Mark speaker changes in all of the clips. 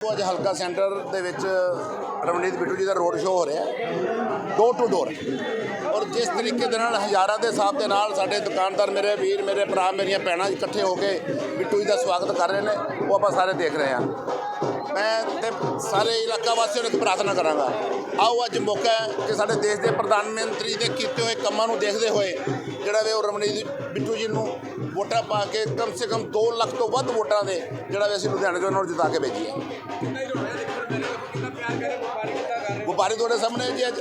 Speaker 1: ਅੱਜ ਹਲਕਾ ਸੈਂਟਰ ਦੇ ਵਿੱਚ ਰਵਨੀਤ ਬਿੱਟੂ ਜੀ ਦਾ ਰੋਡ ਸ਼ੋਅ ਹੋ ਰਿਹਾ ਡੋਰ ਟੂ ਡੋਰ ਔਰ ਜਿਸ ਤਰੀਕੇ ਦੇ ਨਾਲ ਹਜ਼ਾਰਾਂ ਦੇ ਹਿਸਾਬ ਦੇ ਨਾਲ ਸਾਡੇ ਦੁਕਾਨਦਾਰ ਮੇਰੇ, ਵੀਰ ਮੇਰੇ, ਭਰਾ ਮੇਰੀਆਂ ਭੈਣਾਂ ਇਕੱਠੇ ਹੋ ਕੇ ਬਿੱਟੂ ਜੀ ਦਾ ਸਵਾਗਤ ਕਰ ਰਹੇ ਨੇ, ਉਹ ਆਪਾਂ ਸਾਰੇ ਦੇਖ ਰਹੇ ਹਾਂ। ਮੈਂ ਤੇ ਸਾਰੇ ਇਲਾਕਾ ਵਾਸੀਆਂ ਨੂੰ ਇੱਕ ਪ੍ਰਾਰਥਨਾ ਕਰਾਂਗਾ ਆਓ ਅੱਜ ਮੌਕਾ ਹੈ ਕਿ ਸਾਡੇ ਦੇਸ਼ ਦੇ ਪ੍ਰਧਾਨ ਮੰਤਰੀ ਦੇ ਕੀਤੇ ਹੋਏ ਕੰਮਾਂ ਨੂੰ ਦੇਖਦੇ ਹੋਏ ਜਿਹੜਾ ਵੇ ਉਹ ਰਮਨੀਤ ਬਿੱਟੂ ਜੀ ਨੂੰ ਵੋਟਾਂ ਪਾ ਕੇ ਕਮ ਸੇ ਕਮ 2 ਲੱਖ ਤੋਂ ਵੱਧ ਵੋਟਾਂ ਦੇ ਜਿਹੜਾ ਵੇ ਅਸੀਂ ਲੁਧਿਆਣੇ ਤੋਂ ਉਹਨਾਂ ਨੂੰ ਜਿਤਾ ਕੇ ਭੇਜੀਏ। ਵਪਾਰੀ ਤੁਹਾਡੇ ਸਾਹਮਣੇ ਜੀ ਅੱਜ।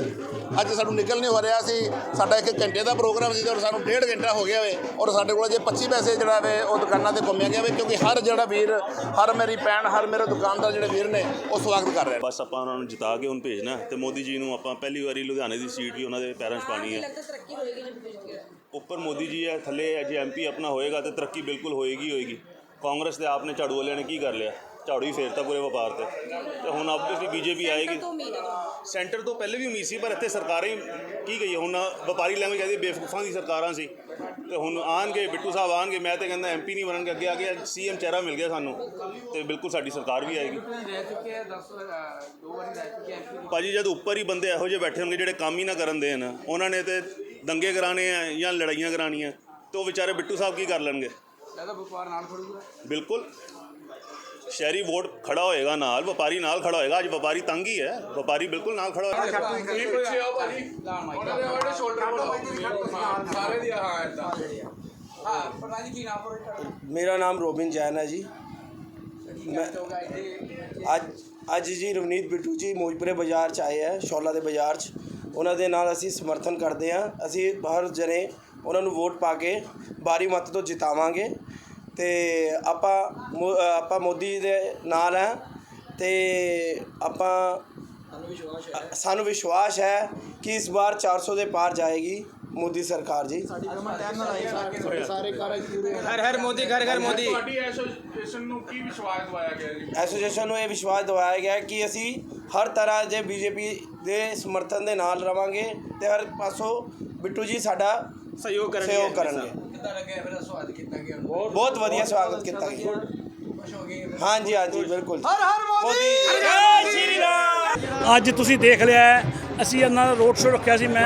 Speaker 1: ਅੱਜ ਸਾਨੂੰ ਨਿਕਲ ਨਹੀਂ ਹੋ ਰਿਹਾ ਸੀ। ਸਾਡਾ ਇੱਕ ਘੰਟੇ ਦਾ ਪ੍ਰੋਗਰਾਮ ਸੀ ਤੇ ਔਰ ਸਾਨੂੰ ਡੇਢ ਘੰਟਾ ਹੋ ਗਿਆ ਵੇ। ਔਰ ਸਾਡੇ ਕੋਲ ਜੇ 25 ਪੈਸੇ ਜਿਹੜਾ ਵੇ ਉਹ ਦੁਕਾਨਾਂ ਤੇ ਘੁੰਮਿਆ ਗਿਆ ਵੇ ਕਿਉਂਕਿ ਹਰ ਜਿਹੜਾ ਵੀਰ ਹਰ ਮੇਰੀ ਭੈਣ ਹਰ ਮੇਰੇ ਦੁਕਾਨਦਾਰ ਜਿਹੜੇ ਵੀਰ ਨੇ ਉਹ ਸਵਾਗਤ ਕਰ ਰਹੇ
Speaker 2: ਬਸ ਆਪਾਂ ਉਹਨਾਂ ਨੂੰ ਜਿਤਾ ਕੇ ਹੁਣ ਭੇਜਣਾ। ਤੇ ਮੋਦੀ ਜੀ ਨੂੰ ਆਪਾਂ ਪਹਿਲੀ ਵਾਰੀ ਲੁਧਿਆਣੇ ਦੀ ਸੀਟ ਵੀ ਉਹਨਾਂ ਦੇ ਪੈਰਾਂ 'ਚ ਪਾਣੀ ਹੈ।
Speaker 3: ਲੱਗਦਾ ਤਰੱਕੀ ਹੋਏਗੀ ਜੇ ਬਿੱਟੂ ਜਿੱਤ ਗਿਆ
Speaker 2: ਉੱਪਰ ਮੋਦੀ ਜੀ ਹੈ ਥੱਲੇ ਜੇ ਐਮਪੀ ਆਪਣਾ ਹੋਏਗਾ ਤੇ ਤਰੱਕੀ ਬਿਲਕੁਲ ਹੋਏਗੀ ਹੋਏਗੀ। ਕਾਂਗਰਸ ਦੇ ਆਪਨੇ ਝਾੜੂ ਵਾਲਿਆਂ ਨੇ ਕੀ ਕਰ ਲਿਆ? ਝਾੜੂ ਹੀ ਫੇਰਤਾ ਪੂਰੇ ਵਪਾਰ ਤੇ। ਤੇ ਹੁਣ ਆਬਵੀਅਸਲੀ ਬੀਜੇਪੀ ਆਏਗੀ।
Speaker 3: ਤੋਂ ਉਮੀਦ ਹੈ।
Speaker 2: ਸੈਂਟਰ ਤੋਂ ਪਹਿਲੇ ਵੀ ਉਮੀਦ ਸੀ ਪਰ ਇੱਥੇ ਸਰਕਾਰਾਂ ਹੀ ਕੀ ਗਈ ਹੁਣ ਵਪਾਰੀ ਲੈਂਗੁਏਜ ਕਹਿੰਦੀ ਬੇਵਕੂਫਾਂ ਦੀ ਸਰਕਾਰਾਂ ਸੀ। ਤੇ ਹੁਣ ਆਣਗੇ ਬਿੱਟੂ ਸਾਹਿਬ ਆਣਗੇ ਮੈਂ ਤੇ ਕਹਿੰਦਾ ਐਮਪੀ ਨਹੀਂ ਬਣਨਗੇ ਅੱਗੇ ਆ ਕੇ ਸੀਐਮ ਚਿਹਰਾ ਮਿਲ ਗਿਆ ਸਾਨੂੰ। ਤੇ ਬਿਲਕੁਲ ਸਾਡੀ ਸਰਕਾਰ ਵੀ ਆਏਗੀ।
Speaker 4: ਰਹਿ ਚੁੱਕੇ ਆ 10 ਦੋ ਵਾਰੀ ਰਹਿ ਚੁੱਕੇ ਐਮਪੀ
Speaker 2: ਭਾਜੀ ਜਦ ਉੱਪਰ ਹੀ ਬੰਦੇ ਇਹੋ ਜਿਹੇ ਬੈਠੇ ਹੋਣਗੇ ਜਿਹੜੇ ਕੰਮ ਹੀ ਨਾ ਕਰਨ ਦੇਣ ਉਹਨਾਂ ਨੇ ਤੇ ਦੰਗੇ ਕਰਾਣੇ ਆ ਜਾਂ ਲੜਾਈਆਂ ਕਰਾਣੀਆਂ ਤੇ ਉਹ ਵਿਚਾਰੇ ਬਿੱਟੂ ਸਾਹਿਬ ਕੀ ਕਰ ਲੈਣਗੇ?
Speaker 4: ਲੱਗਦਾ ਵਪਾਰ ਨਾਲ ਖੜੂਗਾ।
Speaker 2: ਬਿਲਕੁਲ। ਸ਼ਹਿਰੀ ਵੋਟ ਖੜਾ ਹੋਏਗਾ ਨਾਲ ਵਪਾਰੀ ਨਾਲ ਖੜਾ ਹੋਏਗਾ ਅੱਜ ਵਪਾਰੀ ਤੰਗ ਹੀ ਹੈ ਵਪਾਰੀ ਬਿਲਕੁਲ ਨਾਲ ਖੜਾ ਹੋਏਗਾ।
Speaker 4: ਤੁਸੀਂ ਪਿੱਛੇ ਆਓ ਭਾਜੀ। ਉਹਨਾਂ ਦੇ ਵਾਲੇ ਸ਼ੋਲਡਰ ਬਣਾਓ। ਸਾਰੇ ਦੀ ਹਾਂ ਇਦਾਂ ਹਾਂ ਪ੍ਰਧਾਨ ਜੀ ਕੀ ਨਾਮ ਪਰ
Speaker 5: ਮੇਰਾ ਨਾਮ ਰੋਬਿਨ ਜੈਨ ਹੈ ਜੀ।
Speaker 4: ਮੈਂ
Speaker 5: ਅੱਜ ਅੱਜ ਜੀ ਰਵਨੀਤ ਬਿੱਟੂ ਜੀ ਮੋਜਪੁਰੇ ਬਾਜ਼ਾਰ 'ਚ ਆਏ ਹੈ ਸ਼ੌਲਾ ਦੇ ਬਾਜ਼ਾਰ 'ਚ। ਉਹਨਾਂ ਦੇ ਨਾਲ ਅਸੀਂ ਸਮਰਥਨ ਕਰਦੇ ਹਾਂ। ਅਸੀਂ ਹਰ ਜਣੇ ਉਹਨਾਂ ਨੂੰ ਵੋਟ ਪਾ ਕੇ ਬਾਰੀ ਮਤ ਤੋਂ ਜਿਤਾਵਾਂਗੇ। ਤੇ ਆਪਾਂ ਮੋ- ਆਪਾਂ ਮੋਦੀ ਦੇ ਨਾਲ ਹੈ ਤੇ ਆਪਾਂ ਸਾਨੂੰ ਵਿਸ਼ਵਾਸ ਹੈ ਕਿ ਇਸ ਵਾਰ 400 ਦੇ ਪਾਰ ਜਾਏਗੀ ਮੋਦੀ ਸਰਕਾਰ ਜੀ।
Speaker 4: ਹਰ ਹਰ ਮੋਦੀ ਘਰ ਘਰ ਮੋਦੀ।
Speaker 6: ਤੁਹਾਡੀ ਐਸੋਸੀਏਸ਼ਨ ਨੂੰ ਕੀ ਵਿਸ਼ਵਾਸ ਦਵਾਇਆ ਗਿਆ ਜੀ?
Speaker 5: ਐਸੋਸੀਏਸ਼ਨ ਨੂੰ ਇਹ ਵਿਸ਼ਵਾਸ ਦਿਵਾਇਆ ਗਿਆ ਹੈ ਕਿ ਅਸੀਂ ਹਰ ਤਰ੍ਹਾਂ ਦੇ ਬੀਜੇਪੀ ਦੇ ਸਮਰਥਨ ਦੇ ਨਾਲ ਰਵਾਂਗੇ ਤੇ ਹਰ ਪਾਸੋਂ ਬਿੱਟੂ ਜੀ ਸਾਡਾ
Speaker 4: ਸਹਿਯੋਗ
Speaker 5: ਸਹਿਯੋਗ ਕਰਨਗੇ।
Speaker 4: ਕਿੱਦਾਂ ਲੱਗਿਆ ਫਿਰ ਸਵਾਗਤ ਕੀਤਾ ਗਿਆ?
Speaker 5: ਬਹੁਤ ਵਧੀਆ ਸਵਾਗਤ ਕੀਤਾ ਗਿਆ।
Speaker 4: ਖੁਸ਼ ਹੋ ਗਏ
Speaker 5: ਹਾਂਜੀ ਹਾਂਜੀ ਬਿਲਕੁਲ। ਹਰ ਹਰ ਮੋਦੀ!
Speaker 7: ਅੱਜ ਤੁਸੀਂ ਦੇਖ ਲਿਆ ਹੈ, ਅਸੀਂ ਇਹਨਾਂ ਦਾ ਰੋਡ ਸ਼ੋਅ ਰੱਖਿਆ ਸੀ, ਮੈਂ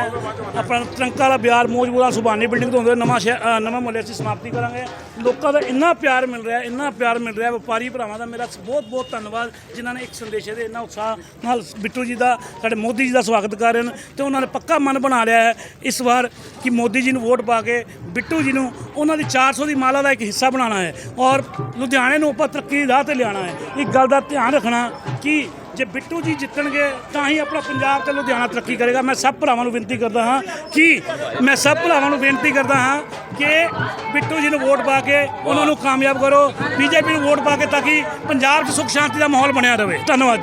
Speaker 7: ਆਪਣਾ ਟਰੰਕਾ ਵਾਲਾ ਬਿਆਰ ਮੌਜੂਦਾ ਸੁਬਾਨੀ ਬਿਲਡਿੰਗ ਤੋਂ ਹੁੰਦੇ ਨਵਾਂ ਸ਼ਹਿਰ ਨਵਾਂ ਮੁਹੱਲੇ ਅਸੀਂ ਸਮਾਪਤੀ ਕਰਾਂਗੇ। ਲੋਕਾਂ ਦਾ ਇੰਨਾ ਪਿਆਰ ਮਿਲ ਰਿਹਾ, ਇੰਨਾ ਪਿਆਰ ਮਿਲ ਰਿਹਾ, ਵਪਾਰੀ ਭਰਾਵਾਂ ਦਾ ਮੇਰਾ ਬਹੁਤ ਬਹੁਤ ਧੰਨਵਾਦ, ਜਿਨ੍ਹਾਂ ਨੇ ਇੱਕ ਸੰਦੇਸ਼ ਦੇ ਇੰਨਾ ਉਤਸ਼ਾਹ ਨਾਲ ਬਿੱਟੂ ਜੀ ਦਾ, ਸਾਡੇ ਮੋਦੀ ਜੀ ਦਾ ਸਵਾਗਤ ਕਰ ਰਹੇ ਨੇ ਤੇ ਉਹਨਾਂ ਨੇ ਪੱਕਾ ਮਨ ਬਣਾ ਲਿਆ ਹੈ ਇਸ ਵਾਰ ਕਿ ਮੋਦੀ ਜੀ ਨੂੰ ਵੋਟ ਪਾ ਕੇ ਬਿੱਟੂ ਜੀ ਨੂੰ ਉਹਨਾਂ ਦੀ 400 ਦੀ ਮਾਲਾ ਦਾ ਇੱਕ ਹਿੱਸਾ ਬਣਾਉਣਾ ਹੈ ਔਰ ਲੁਧਿਆਣੇ ਨੂੰ ਆਪਾਂ ਤਰੱਕੀ ਦੀ ਰਾਹ ਤੇ ਲਿਆਉਣਾ ਹੈ। ਇੱਕ ਗੱਲ ਦਾ ਧਿਆਨ ਰੱਖਣਾ ਕਿ ਜੇ ਬਿੱਟੂ ਜੀ ਜਿੱਤਣਗੇ ਤਾਂ ਹੀ ਆਪਣਾ ਪੰਜਾਬ ਤੇ ਲੁਧਿਆਣਾ ਤਰੱਕੀ ਕਰੇਗਾ। ਮੈਂ ਸਭ ਭਰਾਵਾਂ ਨੂੰ ਬੇਨਤੀ ਕਰਦਾ ਹਾਂ ਕਿ ਮੈਂ ਸਭ ਭਰਾਵਾਂ ਨੂੰ ਬੇਨਤੀ ਕਰਦਾ ਹਾਂ ਕਿ ਬਿੱਟੂ ਜੀ ਨੂੰ ਵੋਟ ਪਾ ਕੇ ਉਹਨਾਂ ਨੂੰ ਕਾਮਯਾਬ ਕਰੋ, ਬੀਜੇਪੀ ਨੂੰ ਵੋਟ ਪਾ ਕੇ ਤਾਂ ਕਿ ਪੰਜਾਬ 'ਚ ਸੁੱਖ ਸ਼ਾਂਤੀ ਦਾ ਮਾਹੌਲ ਬਣਿਆ ਰਹੇ। ਧੰਨਵਾਦ ਜੀ।